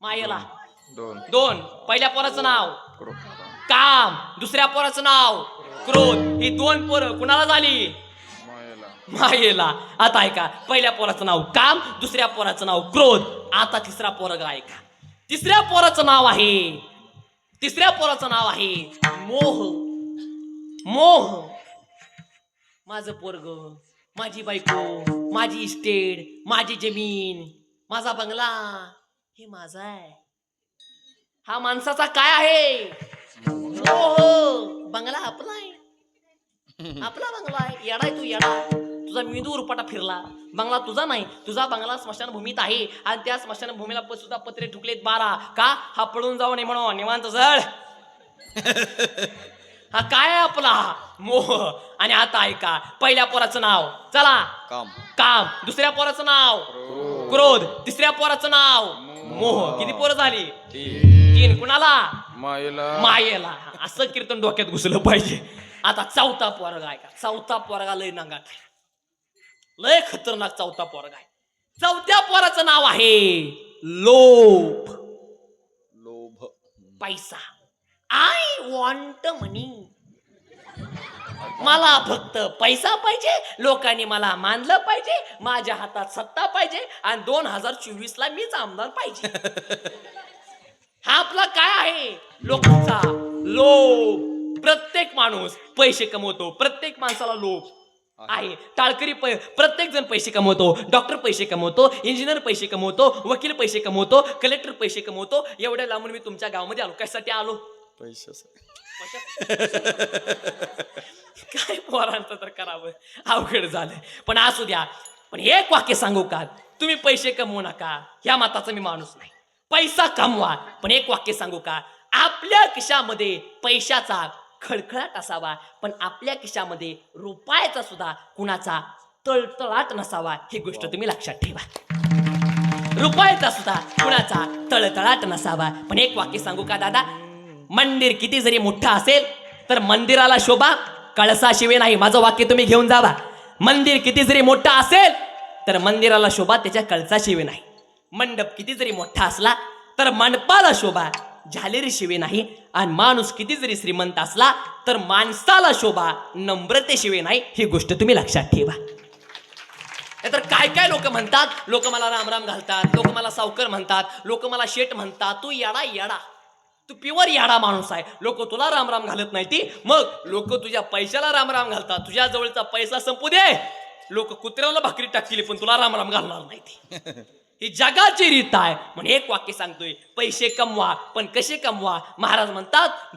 मायेला. दोन. दोन. पहिल्या पोराचं नाव. काम. दुसऱ्या पोराचं नाव. क्रोध. ही दोन पोरं कुणाला झाली? मायेला. मायेला. आता ऐका. पहिल्या पोराचं नाव काम दुसऱ्या पोराचं नाव क्रोध. आता तिसरा पोरगा ऐका. तिसऱ्या पोराचं नाव आहे. तिसऱ्या पोराचं नाव आहे मोह. मोह. माझं पोरग माझी बायको माझी इस्टेट माझी जमीन माझा बंगला. हे माझा आहे. हा माणसाचा काय आहे? मोह बंगला आपला आहे. आपला बंगला आहे. येडा आहे तू येडा. तुझा मेंदू उरपाटा फिरला. बंगला तुझा नाही. तुझा बंगला स्मशानभूमीत आहे. आणि त्या स्मशानभूमीला सुद्धा पत्रे ठुकलेत बारा. का? हा पळून जाऊ नये म्हणून. निवांत जळ हा काय आपला? मोह. आणि आता ऐका. पहिल्या पोराचं नाव. चला. काम. काम. दुसऱ्या पोराचं नाव. क्रोध. तिसऱ्या पोराचं नाव. मोह. किती पोरं झाली? तीन. कुणाला? मायेला. मायेला. असं कीर्तन डोक्यात घुसलं पाहिजे. आता चौथा पोरगा आहे का? चौथा पोरगा लय आहे. लय खतरनाक चौथा पोरगा आहे. चौथ्या पोराचं नाव आहे लोभ. लोभ. पैसा. आय वॉन्ट मनी मला फक्त पैसा पाहिजे लोकांनी मला मानलं पाहिजे माझ्या हातात सत्ता पाहिजे आणि दोन हजार चोवीस ला मीच आमदार पाहिजे. हा आपला काय आहे? लोकांचा लोभ. प्रत्येक माणूस पैसे कमवतो प्रत्येक माणसाला लोभ आहे. टाळकरी पै प्रत्येक जण पैसे कमवतो डॉक्टर पैसे कमवतो इंजिनियर पैसे कमवतो वकील पैसे कमवतो कलेक्टर पैसे कमवतो. एवढ्या लांबून मी तुमच्या गावामध्ये आलो. कशासाठी आलो? काय पोरांचं तर करावं. अवघड झालं पण असू द्या. पण एक वाक्य सांगू का? तुम्ही पैसे कमवू नका. ह्या मताचा मी माणूस नाही. पैसा कमवा. पण एक वाक्य सांगू का? आपल्या खिशामध्ये पैशाचा खळखळाट असावा. पण आपल्या खिशामध्ये रुपयाचा सुद्धा कुणाचा तळतळाट नसावा ही गोष्ट तुम्ही लक्षात ठेवा. रुपयाचा सुद्धा कुणाचा तळतळाट नसावा. पण एक वाक्य सांगू का दादा? मंदिर किती जरी मोठं असेल तर मंदिराला शोभा. कळसाशिवाय नाही. माझं वाक्य तुम्ही घेऊन जावा. मंदिर किती जरी मोठं असेल तर मंदिराला शोभा त्याच्या कळसाशिवाय नाही. मंडप किती जरी मोठा असला तर मंडपाला शोभा झालेरी शिवे नाही. आणि माणूस किती जरी श्रीमंत असला तर माणसाला शोभा नम्रतेशिवाय नाही. ही गोष्ट तुम्ही लक्षात ठेवा. तर काय काय लोक म्हणतात? लोक मला रामराम घालतात लोक मला सावकर म्हणतात लोक मला शेट म्हणतात. तू येडा येडा. तू प्युअर याडा माणूस आहे. लोक तुला रामराम घालत नाही ती. मग लोक तुझ्या पैशाला रामराम घालतात. तुझ्या जवळचा पैसा संपू दे. लोक कुत्र्याला भाकरी टाकतील पण तुला रामराम घालणार नाही ती. ही जगाची रीत आहे. म्हणून एक वाक्य सांगतोय पैसे कमवा पण कसे कमवा? महाराज म्हणतात